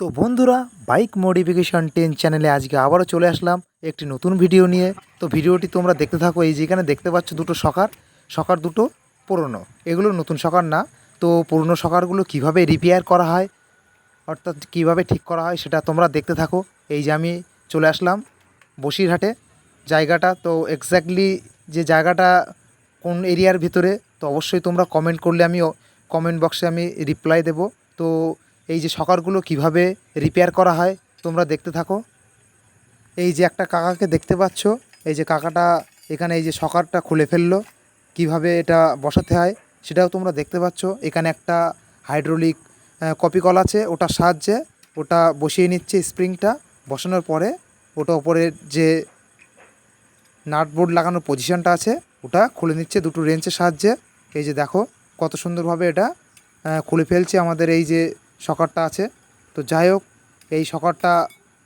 তো বন্ধুরা bike modification ten চ্যানেলে আজকে আবারও চলে আসলাম একটি নতুন ভিডিও নিয়ে। তো ভিডিওটি তোমরা দেখতে থাকো, এই যেখানে দেখতে পাচ্ছ দুটো সকার। সকার দুটো পুরনো। এগুলো নতুন সকার না। তো পুরনো সকারগুলো কীভাবে রিপেয়ার করা হয়, অর্থাৎ কীভাবে ঠিক করা হয় সেটা তোমরা দেখতে থাকো। এই যে আমি চলে আসলাম বসিরহাটে। জায়গাটা তো এক্স্যাক্টলি যে জায়গাটা কোন এরিয়ার ভিতরে, তো অবশ্যই তোমরা কমেন্ট করলে আমি কমেন্ট বক্সে আমি রিপ্লাই দেব। তো এই যে সকারগুলো কীভাবে রিপেয়ার করা হয়, তোমরা দেখতে থাকো। এই যে একটা কাকাকে দেখতে পাচ্ছ, এই যে কাকাটা এখানে এই যে সকারটা খুলে ফেলল, কীভাবে এটা বসাতে হয় সেটাও তোমরা দেখতে পাচ্ছ। এখানে একটা হাইড্রোলিক কপি কল আছে, ওটার সাহায্যে ওটা বসিয়ে নিচ্ছে স্প্রিংটা বসানোর পরে ওটা ওপরের যে নাটবোর্ড লাগানোর পজিশনটা আছে, ওটা খুলে নিচ্ছে দুটো রেঞ্চের সাহায্যে। এই যে দেখো, কত সুন্দরভাবে এটা খুলে ফেলছে আমাদের এই যে সকারটা আছে। তো যাই হোক এই সকারটা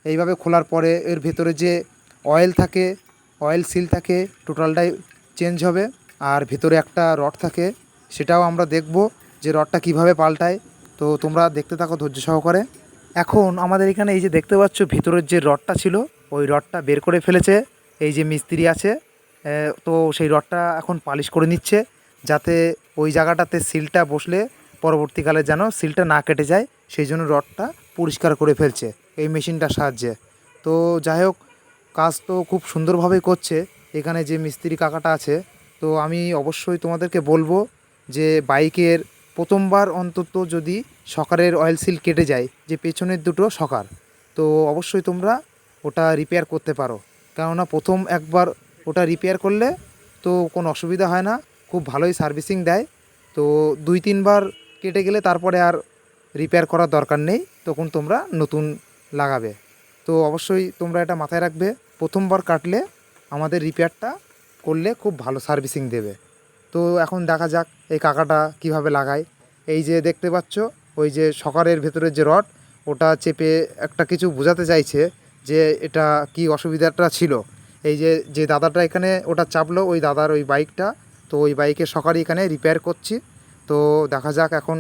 এইভাবে খোলার পরে এর ভেতরে যে অয়েল থাকে অয়েল সিল থাকে টোটালটাই চেঞ্জ হবে। আর ভেতরে একটা রড থাকে, সেটাও আমরা দেখব যে রডটা কীভাবে পাল্টায়। তো তোমরা দেখতে থাকো ধৈর্য সহকারে। এখন আমাদের এখানে এই যে দেখতে পাচ্ছ, ভিতরের যে রডটা ছিল, ওই রডটা বের করে ফেলেছে। এই যে মিস্ত্রি আছে তো সেই রডটা এখন পালিশ করে নিচ্ছে, যাতে ওই জায়গাটাতে সিলটা বসলে পরবর্তীকালে যেন সিলটা না কেটে যায়, সেই জন্য রডটা পরিষ্কার করে ফেলছে এই মেশিনটার সাহায্যে। তো যাই হোক, কাজ তো খুব সুন্দরভাবেই করছে। এখানে যে মিস্ত্রি কাকাটা আছে, তো আমি অবশ্যই তোমাদেরকে বলব যে বাইকের প্রথমবার অন্তত যদি সকারের অয়েল সিল কেটে যায়, যে পেছনের দুটো সকার, তো অবশ্যই তোমরা ওটা রিপেয়ার করতে পারো। কেননা প্রথম একবার ওটা রিপেয়ার করলে তো কোনো অসুবিধা হয় না, খুব ভালোই সার্ভিসিং দেয়। তো দুই তিনবার কেটে গেলে তারপরে আর রিপেয়ার করার দরকার নেই, তখন তোমরা নতুন লাগাবে। তো অবশ্যই তোমরা এটা মাথায় রাখবে, প্রথমবার কাটলে আমাদের রিপেয়ারটা করলে খুব ভালো সার্ভিসিং দেবে। তো এখন দেখা যাক এই কাকাটা কীভাবে লাগায়। এই যে দেখতে পাচ্ছ, ওই যে সকারের ভেতরের যে রড, ওটা চেপে একটা কিছু বোঝাতে চাইছে যে এটা কি অসুবিধাটা ছিল। এই যে যে দাদাটা এখানে ওটা চাপলো, ওই দাদার ওই বাইকটা তো ওই বাইকের সকারই এখানে রিপেয়ার করছি। তো দেখা যাক এখন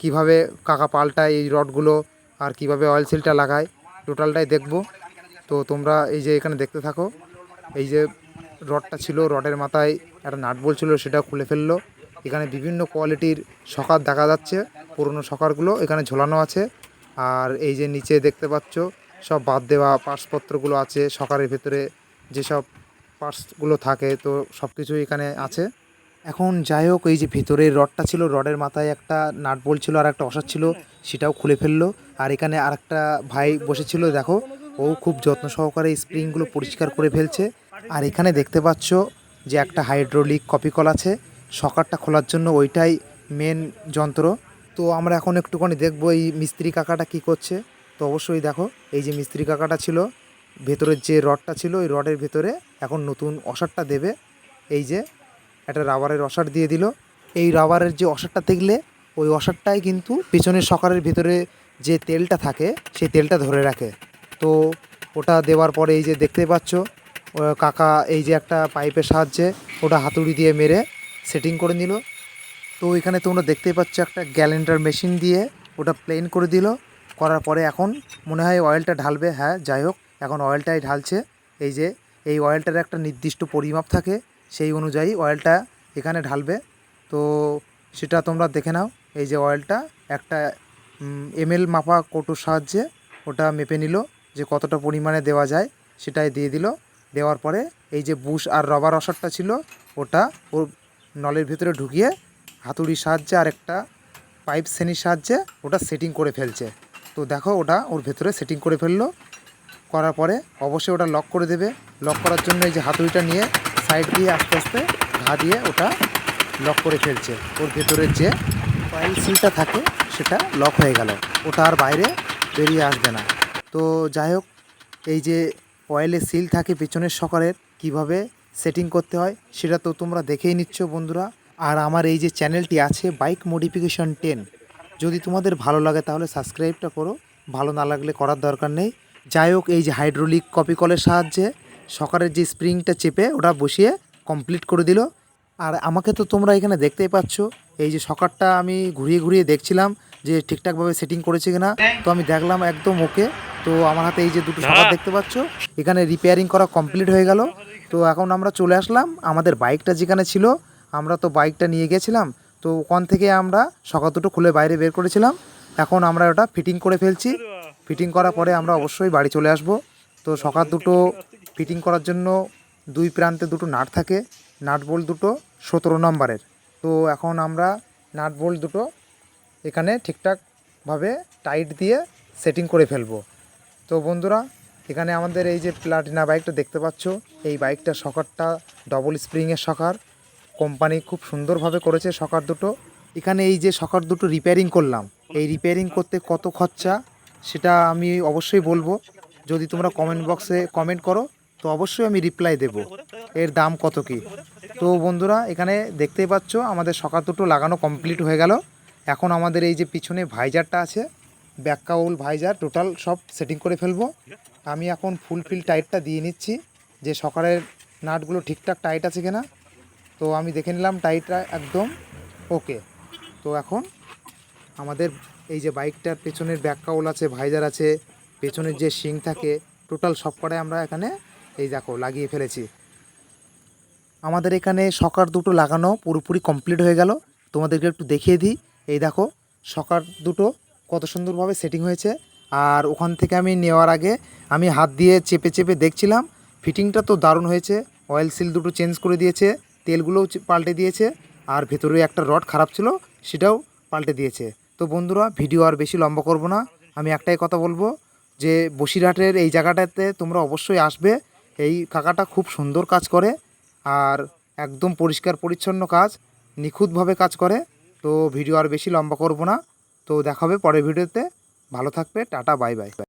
কীভাবে কাকা পাল্টায় এই রডগুলো আর কীভাবে অয়েল সিলটা লাগায়। টোটালটাই দেখব। তো তোমরা এই যে এখানে দেখতে থাকো, এই যে রডটা ছিল, রডের মাথায় একটা নাট বল ছিল, সেটা খুলে ফেলল। এখানে বিভিন্ন কোয়ালিটির সকার দেখা যাচ্ছে, পুরনো সকারগুলো এখানে ঝোলানো আছে। আর এই যে নিচে দেখতে পাচ্ছ, সব বাদ দেওয়া পার্সপত্রগুলো আছে, সকারের ভেতরে যেসব পার্টসগুলো থাকে, তো সব কিছুই এখানে আছে। এখন যাই হোক, এই যে ভিতরের রডটা ছিল, রডের মাথায় একটা নাট ছিল আর একটা অসার ছিল, সেটাও খুলে ফেলল। আর এখানে আরেকটা ভাই বসেছিল, দেখো, ও খুব যত্ন সহকারে স্প্রিংগুলো পরিষ্কার করে ফেলছে। আর এখানে দেখতে পাচ্ছ যে একটা হাইড্রোলিক কপি কল আছে, সকারটা খোলার জন্য ওইটাই মেন যন্ত্র। তো আমরা এখন একটুখানি দেখব এই মিস্ত্রি কাকাটা কি করছে। তো অবশ্যই দেখো, এই যে মিস্ত্রি কাকাটা ছিল, ভেতরের যে রডটা ছিল, ওই রডের ভেতরে এখন নতুন অসারটা দেবে। এই যে একটা রাবারের অসার দিয়ে দিল। এই রাবারের যে অসারটা দেখলে, ওই অসারটাই কিন্তু পিছনের সকারের ভিতরে যে তেলটা থাকে, সেই তেলটা ধরে রাখে। তো ওটা দেওয়ার পরে এই যে দেখতে পাচ্ছ কাকা এই যে একটা পাইপের সাহায্যে ওটা হাতুড়ি দিয়ে মেরে সেটিং করে নিল। তো এখানে তোমরা দেখতেই পাচ্ছ একটা গ্যালেন্ডার মেশিন দিয়ে ওটা প্লেন করে দিল। করার পরে এখন মনে হয় অয়েলটা ঢালবে। হ্যাঁ যাই হোক, এখন অয়েলটাই ঢালছে। এই যে, এই অয়েলটার একটা নির্দিষ্ট পরিমাপ থাকে। সেই অনুযায়ী অয়েলটা এখানে ঢালবে। তো সেটা তোমরা দেখে নাও, এই যে অয়েলটা একটা এমএল মাপা কৌটোর সাহায্যে ওটা মেপে নিল যে কতটা পরিমাণে দেওয়া যায়, সেটাই দিয়ে দিল। দেওয়ার পরে এই যে বুশ আর রবার অসারটা ছিল, ওটা ওর নলের ভিতরে ঢুকিয়ে হাতুড়ির সাহায্যে আর একটা পাইপ শ্রেণির সাহায্যে ওটা সেটিং করে ফেলছে। তো দেখো ওটা ওর ভেতরে সেটিং করে ফেলল। করার পরে অবশ্যই ওটা লক করে দেবে। লক করার জন্য এই যে হাতুড়িটা নিয়ে সাইড দিয়ে আস্তে আস্তে ঘা দিয়ে ওটা লক করে ফেলছে। ওর ভেতরের যে অয়েল সিলটা থাকে, সেটা লক হয়ে গেল। ওটা আর বাইরে বেরিয়ে আসবে না। তো যাই হোক, এই যে অয়েলের সিল থাকে পেছনের সকালের কীভাবে সেটিং করতে হয়, সেটা তো তোমরা দেখেই নিচ্ছ বন্ধুরা। আর আমার এই যে চ্যানেলটি আছে বাইক মডিফিকেশন টেন যদি তোমাদের ভালো লাগে তাহলে সাবস্ক্রাইবটা করো। ভালো না লাগলে করার দরকার নেই। যাই হোক, এই যে হাইড্রোলিক কপি কলের সাহায্যে সকারের যে স্প্রিংটা চেপে ওটা বসিয়ে কমপ্লিট করে দিল। আর আমাকে তো তোমরা এখানে দেখতেই পাচ্ছ এই যে সকারটা আমি ঘুরিয়ে ঘুরিয়ে দেখছিলাম যে ঠিকঠাকভাবে সেটিং করেছে কিনা। তো আমি দেখলাম একদম ওকে তো আমার হাতে এই যে দুটো সকার দেখতে পাচ্ছ এখানে রিপেয়ারিং করা কমপ্লিট হয়ে গেল। তো এখন আমরা চলে আসলাম আমাদের বাইকটা যেখানে ছিল আমরা তো বাইকটা নিয়ে গেছিলাম। তো ওখান থেকে আমরা সকাল দুটো খুলে বাইরে বের করেছিলাম। এখন আমরা ওটা ফিটিং করে ফেলছি। ফিটিং করার পরে আমরা অবশ্যই বাড়ি চলে আসব। তো সকাল দুটো ফিটিং করার জন্য দুই প্রান্তে দুটো নাট থাকে, নাট বোল্ট দুটো সতেরো নম্বরের। তো এখন আমরা নাট বোল্ট দুটো এখানে ঠিকঠাকভাবে টাইট দিয়ে সেটিং করে ফেলব। তো বন্ধুরা, এখানে আমাদের এই যে প্লাটিনা বাইকটা দেখতে পাচ্ছ, এই বাইকটা সকারটা ডবল স্প্রিংয়ের সকার। কোম্পানি খুব সুন্দরভাবে করেছে সকার দুটো। এখানে এই যে সকার দুটো রিপেয়ারিং করলাম, এই রিপেয়ারিং করতে কত খরচা সেটা আমি অবশ্যই বলব। যদি তোমরা কমেন্ট বক্সে কমেন্ট করো তো অবশ্যই আমি রিপ্লাই দেব। এর দাম কত কি? তো বন্ধুরা, এখানে দেখতেই পাচ্ছ, আমাদের সকাল দুটো লাগানো কমপ্লিট হয়ে গেল। এখন আমাদের এই যে পিছনে ভাইজারটা আছে ব্যাক কাউল ভাইজার টোটাল সব সেটিং করে ফেলব। আমি এখন ফুল ফিল টাইটটা দিয়ে নিচ্ছি, যে সকালের নাটগুলো ঠিকঠাক টাইট আছে কিনা। তো আমি দেখে নিলাম টাইটটা একদম ওকে তো এখন আমাদের এই যে বাইকটার পেছনের ব্যাক কাউল আছে, ভাইজার আছে, পেছনের যে শিং থাকে টোটাল সব কটাই আমরা এখানে এই দেখো, লাগিয়ে ফেলেছি। আমাদের এখানে সকার দুটো লাগানো পুরোপুরি কমপ্লিট হয়ে গেল। তোমাদেরকে একটু দেখিয়ে দিই। এই দেখো, সকার দুটো কত সুন্দরভাবে সেটিং হয়েছে। আর ওখান থেকে আমি নেওয়ার আগে আমি হাত দিয়ে চেপে চেপে দেখছিলাম। ফিটিংটা তো দারুণ হয়েছে। অয়েল সিল দুটো চেঞ্জ করে দিয়েছে। তেলগুলোও পাল্টে দিয়েছে। আর ভেতরে একটা রড খারাপ ছিল, সেটাও পাল্টে দিয়েছে। তো বন্ধুরা, ভিডিও আর বেশি লম্বা করব না। আমি একটাই কথা বলব যে বসিরহাটের এই জায়গাটাতে তোমরা অবশ্যই আসবে। এই কাকাটা খুব সুন্দর কাজ করে আর একদম পরিষ্কার পরিচ্ছন্ন কাজ, নিখুঁতভাবে কাজ করে। তো ভিডিও আর বেশি লম্বা করব না। তো দেখাবে পরের ভিডিওতে ভালো থাকবে, টাটা বাই বাই